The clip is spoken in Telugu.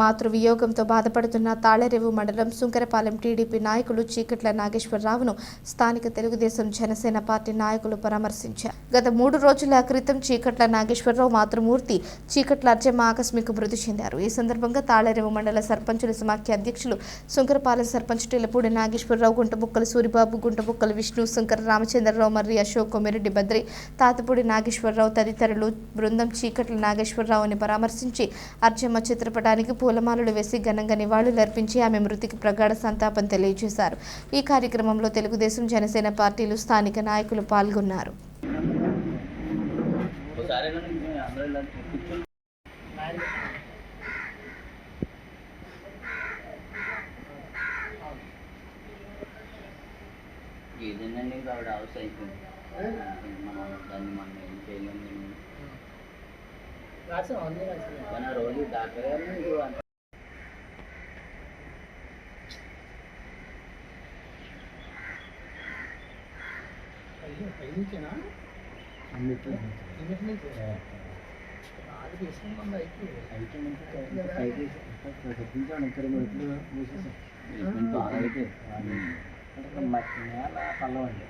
మాతృ వియోగంతో బాధపడుతున్న తాళరేవు మండలం సుంకరపాలెం టీడీపీ నాయకులు చీకట్ల నాగేశ్వరరావును స్థానిక తెలుగుదేశం జనసేన పార్టీ నాయకులు పరామర్శించారు. గత మూడు రోజుల క్రితం చీకట్ల నాగేశ్వరరావు మాతృమూర్తి చీకట్ల అర్జమ్మ ఆకస్మిక మృతి చెందారు. ఈ సందర్భంగా తాళరేవు మండల సర్పంచుల సమాఖ్య అధ్యక్షులు సుంకరపాలెం సర్పంచ్ టిల్లపూడి నాగేశ్వరరావు గుంటబుక్కలు సూరిబాబు గుంటబుక్కలు విష్ణు శంకర రామచంద్రరావు మర్రి అశోక్ కొమిరెడ్డి బద్రి తాతపూడి నాగేశ్వరరావు తదితరులు బృందం చీకట్ల నాగేశ్వరరావుని పరామర్శించి అర్జమ్మ చిత్రపటానికి పూలమాలలు వేసి ఘనంగా నివాళులర్పించి ఆమె మృతికి ప్రగాఢ సంతాపం తెలియజేశారు. ఈ కార్యక్రమంలో తెలుగుదేశం జనసేన పార్టీలు స్థానిక నాయకులు పాల్గొన్నారు. ఏదైనా ఆవిడ అయిపోయింది. మనం దాన్ని మనం కానీ ఆ రోజు డాక్టర్ గారు నీకు అంత ట్రీట్మెంట్ బాగా అయితే నేల పల్లవండి